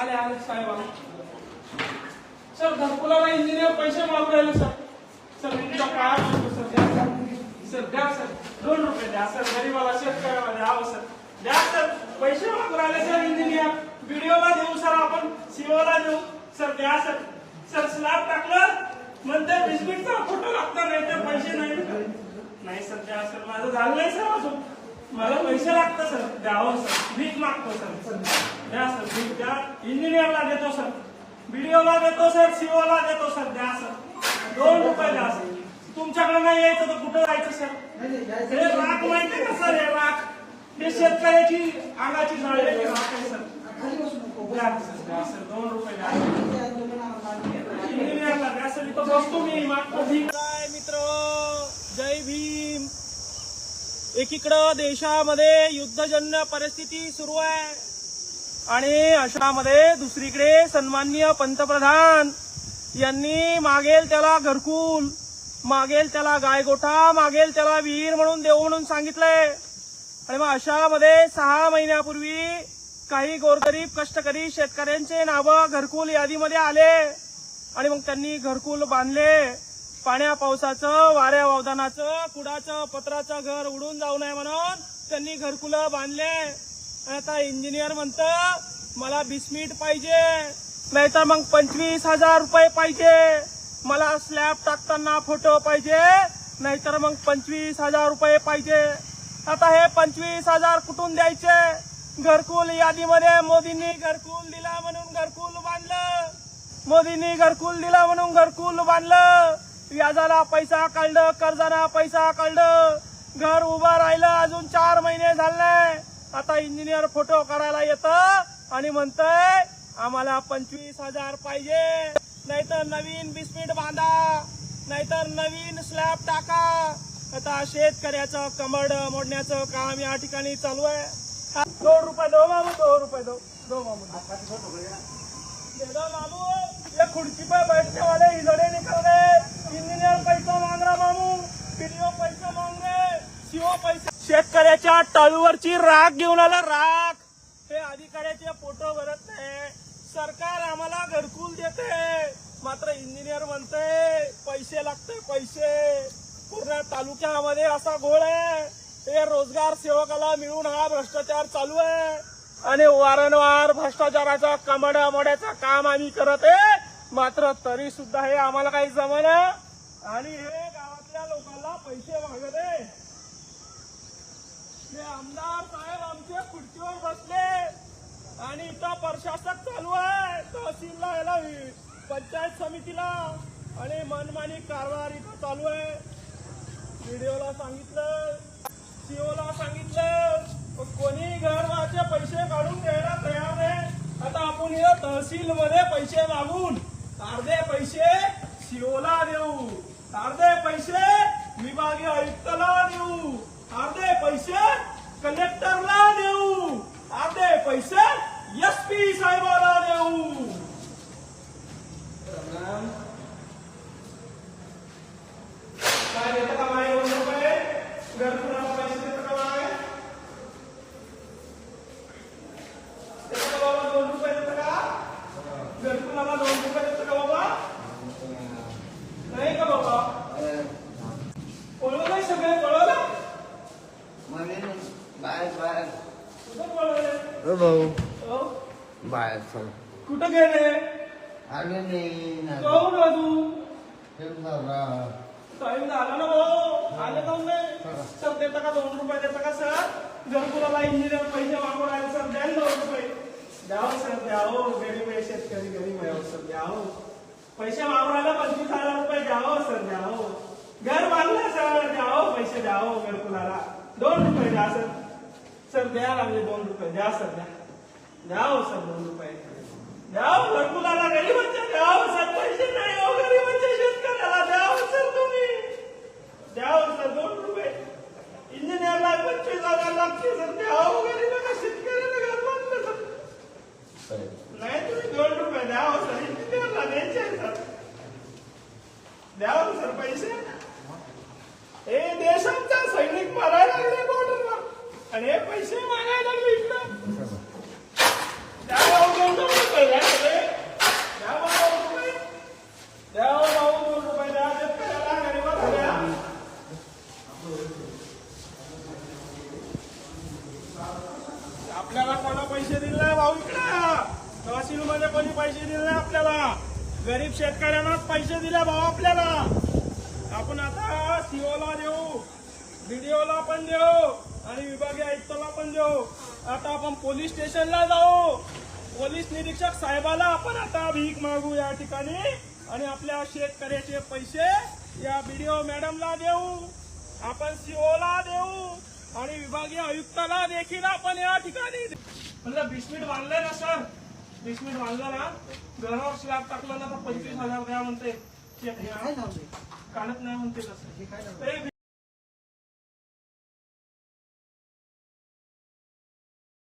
आले आले साहेब आले सर घरकुलाला इंजिनियर पैसे मागू राहिले सर. सर तुमचा काय म्हणतो सर. द्या सर. सर द्या सर. दोन रुपये द्या सर. गरीबाला शेतकऱ्याला द्यावं हो, सर. द्या सर. पैसे मागू राहिले सर इंजिनियर व्हिडिओला देऊ सर आपण. सीओला देऊ. सर द्या सर. सर स्लॅब टाकलं. म्हणते बिस्किटचा फोटो लागतो नाही तर पैसे नाही. नाही सर द्या सर. माझं झालं नाही सर अजून. मला पैसे लागतं सर. द्यावं हो, सर. भीक मागतो सर. द्या सर भीक द्या इंजिनियरला देतो सर व्हिडिओला देतो सर सीओला देतो सर द्या सर दोन रुपये द्या सर तुमच्याकडे नाही यायचं तर कुठं जायचं सर हे राख माहितीये का सर हे राख. हे शेतकऱ्याची अंगाची जाळलेली राख आहे सर द्या सर द्या सर दोन रुपये द्या. इंजिनियरला द्या सर इथं बसतो मी. मागतो मित्र? जय भीम. एकीकडं देशामध्ये युद्धजन्य परिस्थिती सुरू आहे. आणि अशामध्ये दुसरीकडे सन्माननीय पंतप्रधान यांनी मागेल त्याला घरकुल मागेल त्याला गायगोठा मागेल त्याला विहीर म्हणून देऊ म्हणून सांगितलंय. आणि मग अशामध्ये सहा महिन्यापूर्वी काही गोरगरीब कष्टकरी शेतकऱ्यांचे नावं घरकुल यादीमध्ये आले. आणि मग त्यांनी घरकुल बांधले. पाण्या पावसाचं वाऱ्या वावदानाचं कुडाचं पत्राचं घर उडून जाऊ नये म्हणून त्यांनी घरकुलं बांधले. आणि आता इंजिनियर म्हणतं मला बिस्मिट पाहिजे नाहीतर मग पंचवीस हजार रुपये पाहिजे. मला स्लॅब टाकताना फोटो पाहिजे नाहीतर मग पंचवीस हजार रुपये पाहिजे. आता हे पंचवीस हजार कुठून द्यायचे? घरकुल यादीमध्ये मोदींनी घरकुल दिला म्हणून घरकुल बांधलं. मोदींनी घरकुल दिला म्हणून घरकुल बांधलं. व्याजाला पैसा काढलं कर्जाला पैसा काढलं. घर उभं राहिलं अजून चार महिने झाले. आता इंजिनियर फोटो काढायला येतं आणि म्हणतय आम्हाला पंचवीस हजार पाहिजे. नाहीतर नवीन बिस्मिट बांधा. नाहीतर नवीन स्लॅब टाका. आता शेतकऱ्याचं कमड मोडण्याचं काम या ठिकाणी चालू आहे. दोन रुपये दो मामू दोन रुपये दो दो मामू. दे मामू या खुर्ची पण बैठने वाले हिजड़े निकल गए. इंजीनियर पैसा मांग रहा मामू. पीडीओ पैसा मांग रहे. सीओ पैसे शेतकऱ्याच्या टाळूवरची राख घेऊन आला राख हे अधिकाऱ्याचे फोटो भरत नाही. सरकार आम्हाला घरकुल देते. मात्र इंजिनियर म्हणते पैसे लागते पैसे. पूर्ण तालुक्यामध्ये असा घोळ आहे. हे रोजगार सेवकाला मिळून हा भ्रष्टाचार चालू आहे. आणि वारंवार भ्रष्टाचाराचा कमड्यामड्याचं काम आम्ही करत आहे. मात्र तरी सुद्धा हे आम्हाला काही जमना. आणि हे गावातल्या लोकांना पैसे मागत आहे. हे आमदार साहेब आमच्या खुर्चीवर बसले आणि इथं प्रशासक चालू आहे. तहसीलला याला पंचायत समितीला. आणि मनमानी कारभार इथं चालू आहे. व्हिडिओला सांगितलं. सीओला सांगितलं. कोणी घरवाचे पैसे काढून द्यायला तयार नाही. आता आपण हे तहसील मध्ये पैसे मागून अर्धे पैसे सीओला देऊ. अर्धे पैसे विभागीय आयुक्तला देऊ. अर्धे पैसे कलेक्टरला देऊ अर्धे पैसे एस पी साहेबाला देऊ पळवलं नाही सगळे पळवलं बाहेर बाहेर. कुठं हो भाऊ. हो? बाहेर चल. कुठं गेले? आले नाही काहून अजून ठेवून झाला. टाइम झाला ना भाऊ. आले नाही सर देता का दोन रुपये? देता का सर? घरकुलाला इंजिनियर पैसे मागून राहिले सर द्या ना दोन रुपये. द्यावं सर द्यावं गरीब आहे शेतकरी गरीब आहे सर द्यावं पैसे मागून राहिला पंचवीस हजार रुपये द्यावं सर द्यावं घर बांधलं सर द्यावं पैसे द्यावं घरकुलाला दोन रुपये द्या सर. सर द्या लागले दोन रुपये. द्या सर द्या. द्यावं हो, सर दोन रुपये. द्यावं घरकुलाला हो, गरीबांच्या द्यावं हो, सर पैसे नाही हो गरीबांच्या शेतकऱ्याला. द्यावं सर तुम्ही. द्यावं सर दोन रुपये. इंजिनियरला पंचवीस हजार लागते सर. द्यावं हो गरीब अरे पैसे मागायला लागले इकडं आपल्याला कोणा पैसे दिले भाऊ इकडं. तहसील मध्ये कोणी पैसे दिले आपल्याला. गरीब शेतकऱ्यांनाच पैसे दिले भाऊ आपल्याला. आपण आता सीओला देऊ. बीडीओला पण देऊ. आता आपण पोलीस स्टेशनला जाऊ. पोलीस निरीक्षक साहेबाला आपण आता भीक मागू या ठिकाणी. आणि आपल्या शेतकऱ्याचे पैसे या बीडीओ मॅडमला देऊ. आपण सीओला देऊ. आणि विभागीय आयुक्ताला देखील आपण या ठिकाणी देऊ. म्हणलं बिस्मिट बांधलंय ना सर? बिस्मिट बांधलं ना? घरावर स्लॅब टाकलं ना तर पंचवीस हजार द्या म्हणते. काढत नाही म्हणते तसं. हे